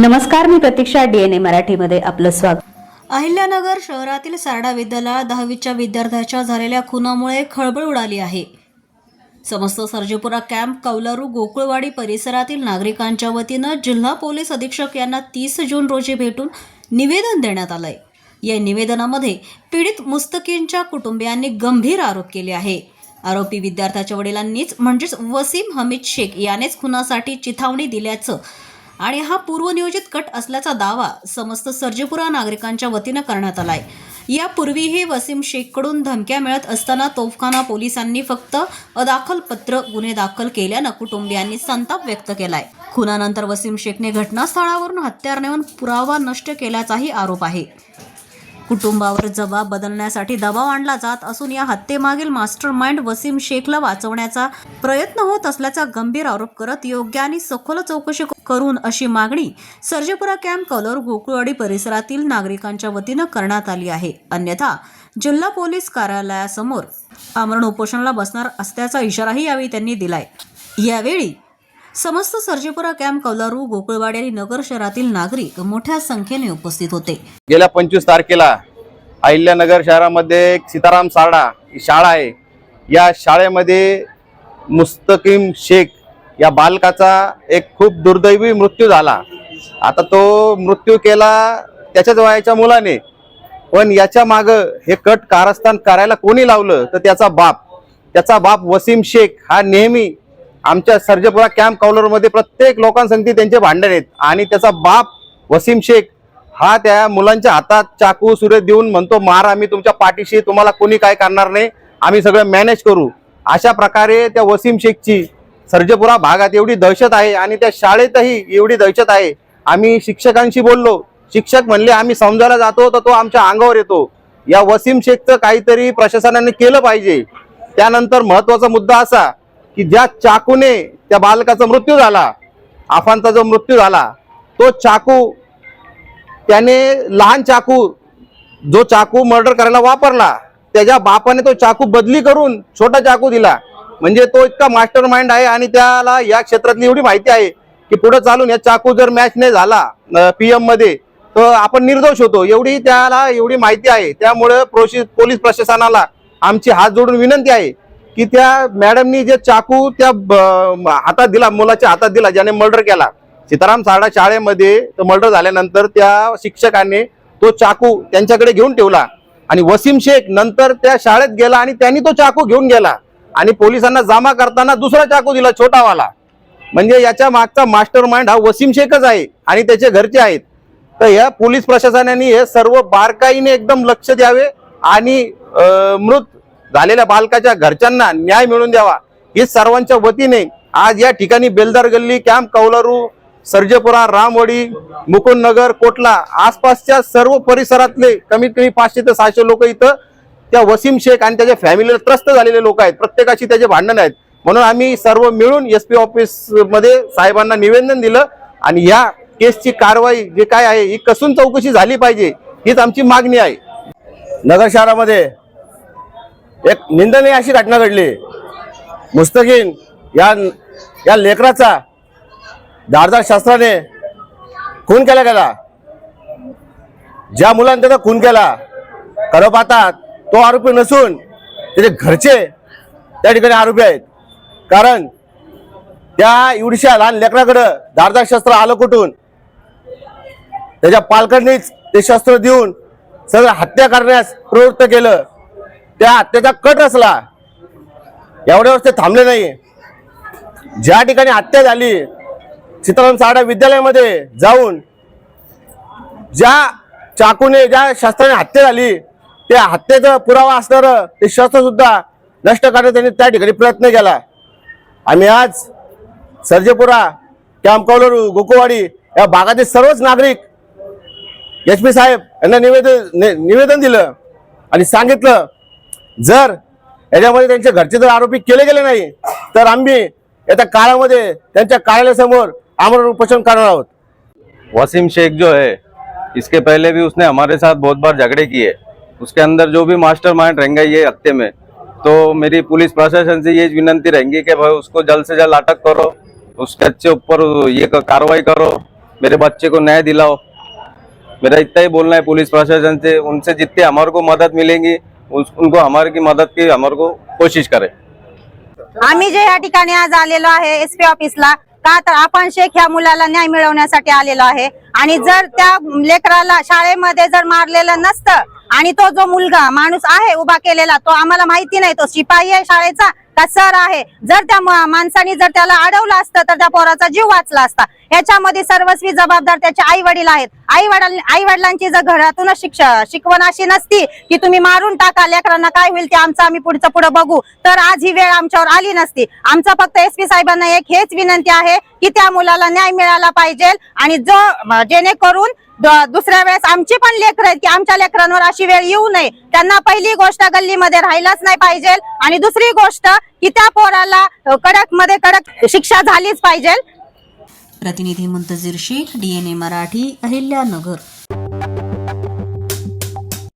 नमस्कार मी प्रतीक्षा डीएनए मराठीमध्ये आपलं स्वागत. अहिल्यानगर शहरातील सारडा विद्यालयात दहावीच्या विद्यार्थ्याच्या झालेल्या खुनामुळे खळबळ उडाली आहे. समस्त सर्जेपुरा कॅम्प कौलारू गोकुळवाडी परिसरातील नागरिकांच्या वतीनं जिल्हा पोलीस अधीक्षक यांना तीस जून रोजी भेटून निवेदन देण्यात आलंय. या निवेदनामध्ये पीडित मुस्तकींच्या कुटुंबियांनी गंभीर आरोप केले आहे. आरोपी विद्यार्थ्याच्या वडिलांनीच म्हणजेच वसीम हमीद शेख यानेच खुनासाठी चिथावणी दिल्याचं आणि हा पूर्वनियोजित कट असल्याचा दावा समस्त सर्जेपुरा नागरिकांच्या वतीनं करण्यात आलाय. यापूर्वीही वसीम शेखकडून धमक्या मिळत असताना तोफखाना पोलिसांनी फक्त अदाखल पत्र गुन्हे दाखल केल्यानं कुटुंबियांनी संताप व्यक्त केलाय. खुनानंतर वसीम शेखने घटनास्थळावरून हत्यार नेऊन पुरावा नष्ट केल्याचाही आरोप आहे. कुटुंबावर जबाब बदलण्यासाठी दबाव आणला जात असून या हत्येमागील मास्टर माइंड वसीम शेखला वाचवण्याचा प्रयत्न होत असल्याचा गंभीर आरोप करत योग्य आणि सखोल चौकशी करून अशी मागणी सर्जेपुरा कॅम्प कलर गोकुळवाडी परिसरातील नागरिकांच्या वतीनं करण्यात आली आहे. अन्यथा जिल्हा पोलीस कार्यालयासमोर आमरण उपोषणाला बसणार असल्याचा इशाराही यावेळी त्यांनी दिलाय. यावेळी समस्त सर्जेपुरा कॅम्प कौलारू गोकुळवाडी आणि नगर शहरातील नागरिक मोठ्या संख्येने उपस्थित होते. गेल्या पंचवीस तारखेला अहिल्यानगर शहरामध्ये एक सीताराम सारडा ही शाळा आहे. या शाळेमध्ये मुस्तकीम शेख या बालकाचा एक खूप दुर्दैवी मृत्यू झाला. आता तो मृत्यू केला त्याच्याच वयाच्या मुलाने. पण याच्या माग हे कट कारस्थान करायला कोणी लावलं तर त्याचा बाप. त्याचा बाप वसीम शेख हा नेहमी आमच्या सर्जेपुरा कॅम्प कौलरमध्ये प्रत्येक लोकांसंगती त्यांचे भांडण आहेत. आणि त्याचा बाप वसीम शेख हा त्या मुलांच्या हातात चाकू सुरे देऊन म्हणतो मार आम्ही तुमच्या पाठीशी तुम्हाला कोणी काय करणार नाही आम्ही सगळं मॅनेज करू. अशा प्रकारे त्या वसीम शेखची सर्जेपुरा भागात एवढी दहशत आहे आणि त्या शाळेतही एवढी दहशत आहे. आम्ही शिक्षकांशी बोललो. शिक्षक म्हणले आम्ही समजायला जातो तर तो आमच्या अंगावर येतो. या वसीम शेखचं काहीतरी प्रशासनाने केलं पाहिजे. त्यानंतर महत्त्वाचा मुद्दा असा की ज्या चाकूने त्या बालकाचा मृत्यू झाला आफांचा जो मृत्यू झाला तो चाकू त्याने लहान चाकू जो चाकू मर्डर करायला वापरला त्याच्या बापाने तो चाकू बदली करून छोटा चाकू दिला. म्हणजे तो इतका मास्टर माइंड आहे आणि त्याला या क्षेत्रातली एवढी माहिती आहे की पुढे चालून या चाकू जर मॅच नाही झाला पीएममध्ये तर आपण निर्दोष होतो. एवढी त्याला एवढी माहिती आहे. त्यामुळे प्रोशी पोलीस प्रशासनाला आमची हात जोडून विनंती आहे की त्या मॅडमनी जे चाकू त्या हातात दिला मुलाच्या हातात दिला ज्याने मर्डर केला सीताराम सारडा शाळेमध्ये तो मर्डर झाल्यानंतर त्या शिक्षकाने तो चाकू त्यांच्याकडे घेऊन ठेवला. आणि वसीम शेख नंतर त्या शाळेत गेला आणि त्यांनी तो चाकू घेऊन गेला. आणि पोलिसांना जमा करताना दुसरा चाकू दिला छोटावाला. म्हणजे याच्या मागचा मास्टर माइंड हा वसीम शेखच आहे आणि त्याचे घरचे आहेत. तर या पोलीस प्रशासनाने हे सर्व बारकाईने एकदम लक्ष द्यावे आणि मृत झालेल्या बालकाच्या घरच्यांना न्याय मिळवून द्यावा. ही सर्वांच्या वतीने आज या ठिकाणी बेलदार गल्ली कॅम्प कौलारू सर्जेपुरा रामवडी मुकुंदनगर कोटला आसपासच्या सर्व परिसरातले कमीत कमी पाचशे ते सहाशे लोक इथं त्या वसीम शेख आणि त्याच्या फॅमिलीला त्रस्त झालेले लोक आहेत. प्रत्येकाशी त्याचे भांडण आहेत. म्हणून आम्ही सर्व मिळून एस पी ऑफिसमध्ये साहेबांना निवेदन दिलं आणि या केसची कारवाई जे काय आहे ही कसून चौकशी झाली पाहिजे हीच आमची मागणी आहे. नगर शहरामध्ये एक निंदनीय अशी घटना घडली. मुस्तकीन या या लेकराचा धारदार शास्त्राने खून केला गेला. ज्या मुलांनी त्याचा खून केला खरं पाहतात तो आरोपी नसून त्याचे घरचे त्या ठिकाणी आरोपी आहेत. कारण त्या एवढीशा लहान लेकराकडं धारदार शस्त्र आलं कुठून? त्याच्या पालकांनीच ते शस्त्र देऊन सगळं हत्या करण्यास प्रवृत्त केलं. त्या हत्येचा कट असला एवढ्यावर ते थांबले नाही. ज्या ठिकाणी हत्या झाली सीताराम साडा विद्यालयामध्ये जाऊन ज्या चाकूने ज्या शस्त्राने हत्या झाली त्या हत्येचा पुरावा असणारं ते शस्त्र सुद्धा नष्ट करण्याचा त्यांनी त्या ठिकाणी प्रयत्न केला. आम्ही आज सर्जेपुरा कॅम्प गोकुवाडी या भागातील सर्वच नागरिक एच पी साहेब यांना निवेदन निवेदन दिलं आणि सांगितलं जर याच्यामध्ये त्यांचे घरचे जर आरोपी केले गेले नाही तर आम्ही येत्या काळामध्ये त्यांच्या कार्यालयासमोर आमरण उपोषण करणार आहोत. वसीम शेख जो है इसके पहले भी उसने हमारे साथ बहुत बार झगड़े किए। उसके अंदर जो भी मास्टर माइंड रहेंगे ये हत्या में तो मेरी पुलिस प्रशासन से ये विनंती रहेंगी कि भाई उसको जल्द से जल्द अटक करो उसके अच्छे ऊपर ये कार्रवाई करो मेरे बच्चे को न्याय दिलाओ। मेरा इतना ही बोलना है पुलिस प्रशासन से उनसे जितने हमारे को मदद मिलेगी उनको हमारे की मदद की हमारे को कोशिश करें। आम्ही जे या ठिकाणी आज आलेलो आहे एस पी ऑफिसला का तर आपण शेख ह्या मुलाला न्याय मिळवण्यासाठी आलेलो आहे. आणि जर त्या लेकराला शाळेमध्ये जर मारलेलं नसतं आणि तो जो मुलगा माणूस आहे उभा केलेला तो आम्हाला माहिती नाही तो शिपाई आहे शाळेचा का सर आहे? जर त्या माणसाने जर त्याला अडवलं असतं तर त्या पोराचा जीव वाचला असता. याच्यामध्ये सर्वस्वी जबाबदार त्याचे आई वडील आहेत. आई वडील आई वडिलांची जर घरातूनच शिक्षा शिकवण अशी नसती की तुम्ही मारून टाका लेकरांना काय होईल ते आमचं आम्ही पुढचं पुढे बघू. तर आज ही वेळ आमच्यावर आली नसती. आमचं फक्त एस पी साहेबांना एक हेच विनंती आहे की त्या मुलाला न्याय मिळाला पाहिजे आणि जो जेणेकरून दुसऱ्या वेळेस आमची पण लेकर आहेत की आमच्या लेकरांवर अशी वेळ येऊ नये. त्यांना पहिली गोष्ट गल्लीमध्ये राहिलाच नाही पाहिजे आणि दुसरी गोष्ट की त्या पोराला कडकमध्ये कडक शिक्षा झालीच पाहिजे. प्रतिनिधी मुंतजीर शेख डीएनए मराठी अहिल्यानगर.